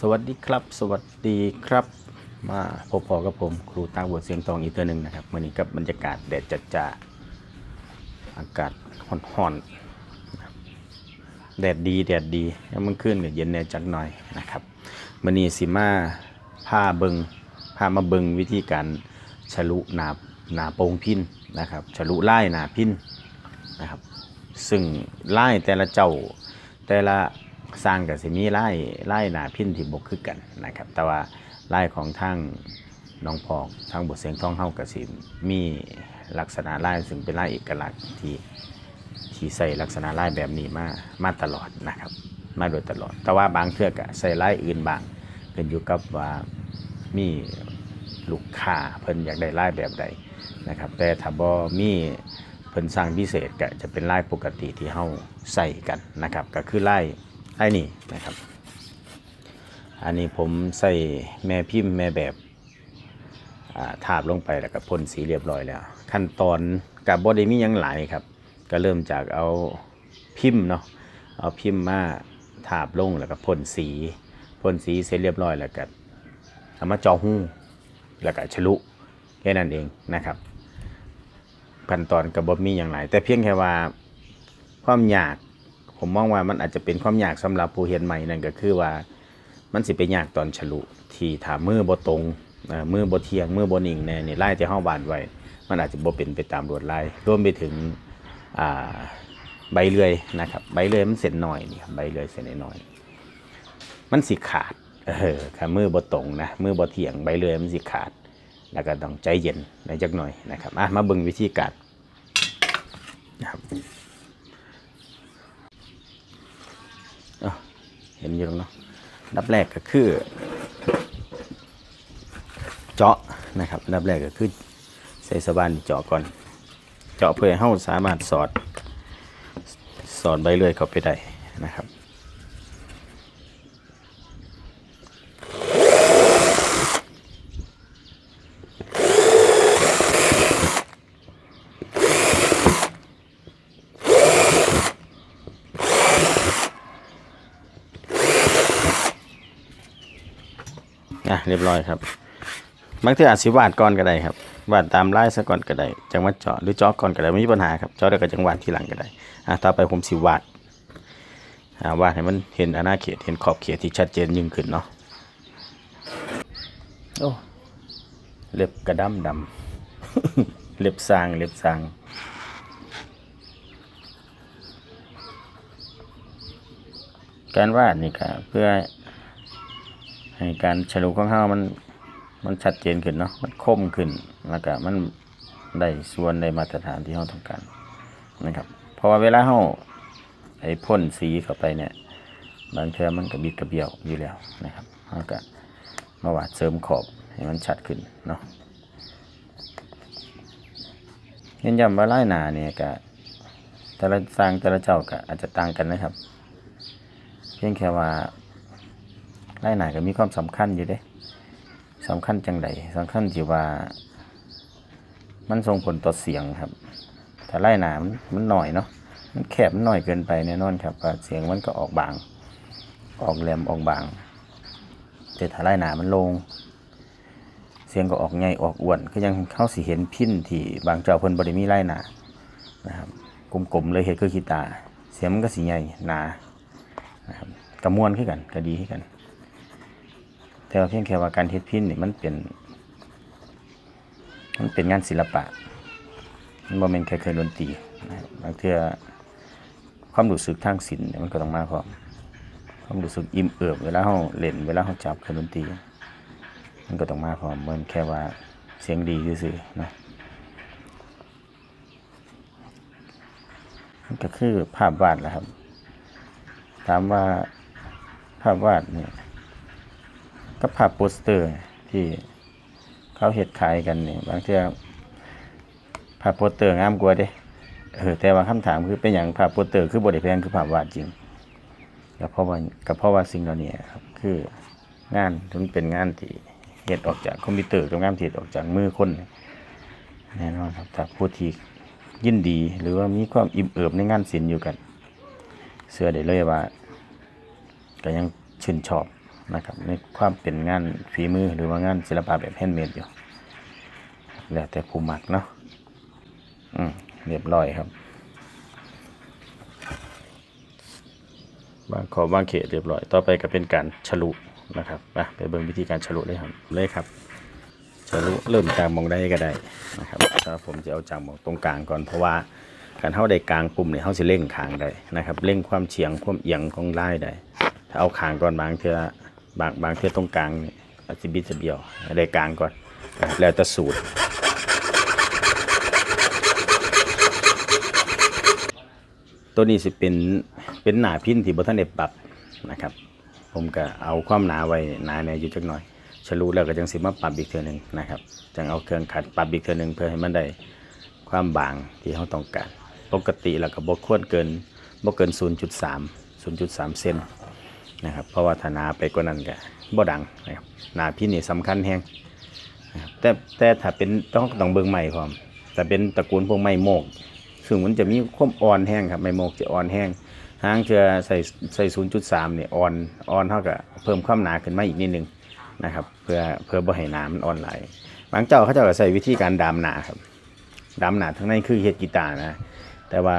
สวัสดีครับ สวัสดีครับ มาพบพอกับผม ครูตาบวชเสียงทองอีกตัวหนึ่งนะครับวันนี้กับบรรยากาศแดดจัดจ้าอากาศห่อนๆนแดดดีแดดดีแล้วมันขึ้นกับเย็นแน่จักหน่อยนะครับวันนี้สิมาผ้าเบิงผ้ามาเบิงวิธีการฉลุหนาหนาโปงพินนะครับฉลุไล่หนาพินนะครับ ซึ่งไล่แต่ละเจ้าแต่ละ สร้างกับสิมีไล่ไล่หนาพินที่บกคือกันนะครับ แต่ว่าไล่ของทางน้องพอกทางบทเสียงท้องเฮากับสิมีลักษณะไล่ซึ่งเป็นไล่เอกลักษณ์ที่ที่ใส่ลักษณะไล่แบบนี้มามาตลอดนะครับ มาโดยตลอด แต่ว่าบางเทื่อกใส่ไล่อื่นบางขึ้นอยู่กับว่ามีลูกค้าเพิ่นอยากได้ไล่แบบใดนะครับ แต่ถ้าบ่มีเพิ่นสร้างพิเศษก็จะเป็นไล่ปกติที่เฮาใส่กันนะครับ ก็คือไล่ ไล่นี่นะครับ อันนี้ผมใส่แม่พิมพ์แม่แบบาทาบลงไปแล้วก็พ่นสีเรียบร้อยแล้ว ขั้นตอนกับบอดี้มียังหลายครับ ก็เริ่มจากเอาพิมพ์เนาะเอาพิมพ์มาทาบลงแล้วก็พ่นสีพ่นสีเสร็จเรียบร้อยแล้วก็เอามาจอหูแล้วก็ฉลุแค่นั้นเองนะครับขั้นตอนกับบอมีอย่างไรแต่เพียงแค่ว่าความยาก ผมมองว่ามันอาจจะเป็นความยากสำหรับผู้เรียนใหม่นั่นก็คือว่า มันสิไปยากตอนฉลุที่ถามมือบ่ตรงมือบ่เทียงมือบ่นิ่งแน่นี่ไล่ที่เฮาบานไว้ มันอาจจะบ่เป็นไปตามลวดลายรวมไปถึงใบเลื่อยนะครับ ใบเลื่อยมันเส้นน้อยนี่ครับใบเลื่อยเส้นน้อยมันสิขาดเออถ้ามือบ่ตรงนะมือบ่เทียงใบเลื่อยมันสิขาด แล้วก็ต้องใจเย็นในจักหน่อยนะครับอะมาเบิ่งวิธีการนะครับอ้าวเห็นอยู่แล้วเนาะนดับแรกก็คือ เจาะนะครับนดับแรกก็คือใส่สบานเจาะก่อน เจาะเพื่อให้เราสามารถสอดสอดใบเลื่อยเข้าไปได้นะครับ อะเรียบร้อยครับบางทีอาจสิวาดก่อนก็ได้ครับวาดตามลายซะก่อนก็ได้จังหวัดเจาะหรือเจาะก่อนก็ได้ไม่มีปัญหาครับเจาะแล้วก็จังหวัดทีหลังก็ได้อะต่อไปผมสิวาดอ่าวาดให้มันเห็นอาณาเขตเห็นขอบเขตที่ชัดเจนยิ่งขึ้นเนาะโอ้เล็บกระดำดำเล็บสร้างเล็บสร้างการวาดนี่ก็เพื่อ ให้การฉลุของเฮามันมันชัดเจนขึ้นเนาะมันคมขึ้นแล้วก็มันได้ส่วนได้มาตรฐานที่เฮาต้องการนะครับเพราะว่าเวลาเฮาไอ้พ่นสีเข้าไปเนี่ยบางเทื่อมันก็บิดกระเบี้ยวอยู่แล้วนะครับเฮาก็มาวาดเสริมขอบให้มันชัดขึ้นเนาะเห็นย้ำว่าลายหนาเนี่ยก็แต่ละสร้างแต่ละเจ้าก็อาจจะต่างกันนะครับ เพียงแค่ว่า ไล่หนาก็มีความสำคัญอยู่เด้สำคัญจังใดสำคัญที่ว่า มันส่งผลต่อเสียงครับ ถ้าไล่หนามันมันหน่อยเนาะมันแคบมันหน่อยเกินไปแน่นอนครับเสียงมันก็ออกบาง ออกแหลมออกบาง แต่ถ้าไล่หนามันลง เสียงก็ออกใหญ่ออกอ้วนก็ยังเข้าสิเห็นพิ้นที่บางเจ้าเพิ่นบริมีไล่หนานะครับกลมๆเลยเฮ็ดคือขีตา เสียงมันก็สีใหญ่หนานะครับกระมวลขึ้นกันก็ดีขึ้นกัน แต่ว่าเพียงแค่ว่าการเฮ็ดพินนี่มันเป็น มันเป็นงานศิลปะ มันบ่แม่นแค่เคยดนตรีนะบางเทื่อความรู้สึกทางศิลป์มันก็ต้องมาพร้อมความรู้สึกอิ่มเอิบเวลาเฮาเล่นเวลาเฮาจับเครื่องดนตรีมันก็ต้องมาพร้อมเหมือนแค่ว่าเสียงดีซื่อๆนะมันก็คือภาพวาดแหละครับ ถามว่าภาพวาดเนี่ย กับภาพโปสเตอร์ที่เขาเห็ดขายกันเนี่ยบางเทีภาพโปสเตอร์งามกว่าเด้เออแต่ว่าคำถามคือเป็นอย่างภาพโปสเตอร์คือบริแพงคือภาพวาดจริงก็เพราะว่าก็เพราะว่าสิ่งเหล่านี้ครับคืองานมันเป็นงานที่เห็ดออกจากคอมพิวเตอร์กับงานเฮ็ดออกจากมือคนแน่นอนครับถ้าผู้ที่ยินดีหรือว่ามีความอิ่มเอิบในงานศิลป์อยู่กัน เสื้อได้เลยว่าก็ยังชื่นชอบ นะครับ ในความเป็นงานฝีมือหรือว่างานศิลปะแบบแฮนด์เมดอยู่แล้วแต่ผู้มักเนาะอืมเรียบร้อยครับ บางขอบบางเขตเรียบร้อย ต่อไปก็เป็นการฉลุนะครับไปไปเบิ่งวิธีการฉลุเลยครับเลยครับฉลุเริ่มจากมองได้ก็ได้นะครับถ้าผมจะเอาจากมองตรงกลางก่อนเพราะว่าการเท่าได้กลางปุ่มเนี่ยเขาจะเล่งคางได้นะครับเล่งความเฉียงความเอียงของไลายได้ถ้าเอาคางก่อนบางเทือ บางบางเทือตรงกลางนี่อาจจะบิดจะเบี้ยวให้ได้กลางก่อนแล้วแต่สูตร ตัวนี้สิเป็นเป็นหนาพินที่บทันได้ปรับนะครับ ผมก็เอาความหนาไว้หนาเนี่ยอยู่จักหน่อยฉลุแล้วก็จังสิมาปรับอีกเทือหนึงนะครับจังเอาเครื่องขัดปรับอีกเทือหนึงเพื่อให้มันได้ความบางที่เราต้องการ ปกติแล้วก็บ่ควรเกินบ่เกิน 0.3 0.3 เซน นะครับเพราะว่าถ้านาไปกว่านั้นก็บ่ดังนะครับนาพินนี่สำคัญแฮงแต่แต่ถ้าเป็นต้องต้องเบิ่งใหม่พร้อมแต่เป็นตระกูลพวกไม้โมก ซึ่งมันจะมีความอ่อนแห้งครับไม้โมกจะอ่อนแห้งหางจะใส่ใส่0.3เนี่ยอ่อนอ่อนเท่ากับเพิ่มความหนาขึ้นมาอีกนิดนึงนะครับเพื่อเพื่อบ่ให้หนามันอ่อนไหลบางเจ้าเขาเจ้าก็ใส่วิธีการดามหนาครับดามหนาทั้งในคือเฮ็ดกีตาร์นะแต่ว่า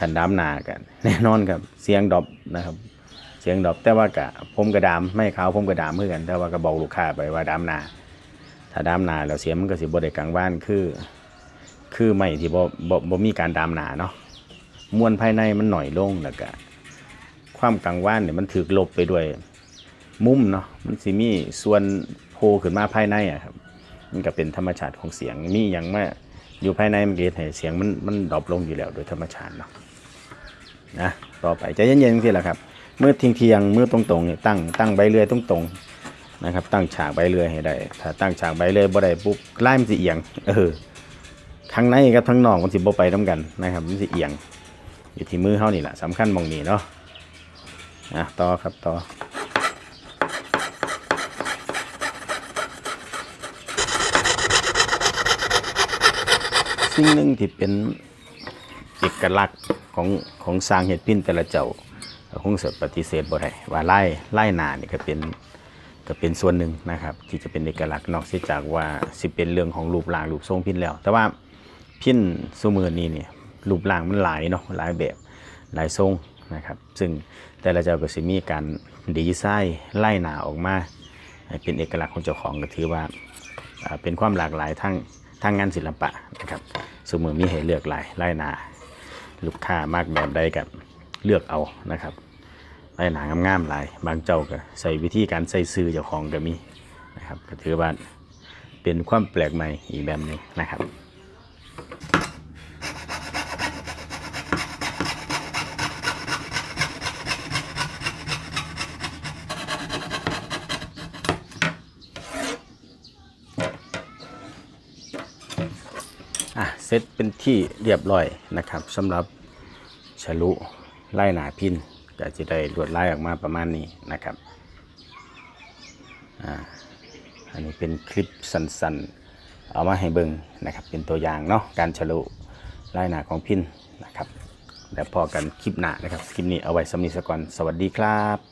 ขันดามหนากันแน่นอนครับเสียงดรอปนะครับ เสียงดอปแต่ว่ากะผมกระดามไม่ขาวผมกระดามเหมือนกัน แต่ว่าก็บอกลูกค้าไปว่าดามนา ถ้าดามนาแล้วเสียงมันก็สิบ่ได้กลางบ้านคือ คือไม่ที่บ่บ่บ่มีการดามนาเนาะมวลภายในมันหน่อยลงแล้วก็ความกังวานเนี่ยมันถูกลบไปด้วย มุมเนาะมันสิมีส่วนโผล่ขึ้นมาภายในอะครับมันก็เป็นธรรมชาติของเสียงมีอย่างมาอยู่ภายในมันก็เฮ็ดให้เสียงมันมันดรอปลงอยู่แล้วโดยธรรมชาติเนาะนะต่อไปใจเย็นๆที่แหละครับ เมื่อเทียงๆมือตรงๆเนี่ยตั้งตั้งใบเลื่อยตรงนะครับ ตั้งฉากใบเลื่อยให้ได้ ถ้าตั้งฉากใบเลื่อยบ่ได้ปุ๊บลายมันสิเอียงเออทั้งในกับทั้งนอกมันสิบ่ไปน้ากันนะครับมันสิเอียง อยู่ที่มือเฮานี่แหละสำคัญมองนี้เนาะอะต่อครับต่อสิ่งหนึ่งที่เป็นเอกลักษณ์ของของสร้างเห็ดพิ้นแต่ละเจ้า คงสดปฏิเสธบ่ได้ว่าไล่ไล่นานี่ก็เป็นก็เป็นส่วนหนึ่งนะครับ ที่จะเป็นเอกลักษณ์นอกเสียจากว่าสิเป็นเรื่องของรูปร่างรูปทรงพินแล้ว แต่ว่าพินซูมือนี้เนี่ยรูปร่างมันหลายเนาะหลายแบบหลายทรงนะครับ ซึ่งแต่ละเจ้าก็สิมีการดีไซน์ไล่หนาออกมาเป็นเอกลักษณ์ของเจ้าของก็ถือว่าเป็นความหลากหลายทางทางงานศิลปะนะครับซูมือมีให้เลือกหลายไล่หนาลูกค้ามากแบบใดกัน เลือกเอานะครับไล่หนางามๆหลาย บางเจ้าก็ใส่วิธีการใส่ซื้อเจ้าของก็มีนะครับก็ถือว่าเป็นความแปลกใหม่อีกแบบหนึงนะครับอะเซตเป็นที่เรียบร้อยนะครับสำหรับฉลุ ไล่หนาพินก็จะได้ลวดลายออกมาประมาณนี้นะครับอ่าอันนี้เป็นคลิปสั้นๆ เอามาให้เบิ่งนะครับ เป็นตัวอย่างเนาะการฉลุไล่หนาของพินนะครับแล้วพอกันคลิปหน้านะครับ คลิปนี้เอาไว้สำนีสก่อนสวัสดีครับ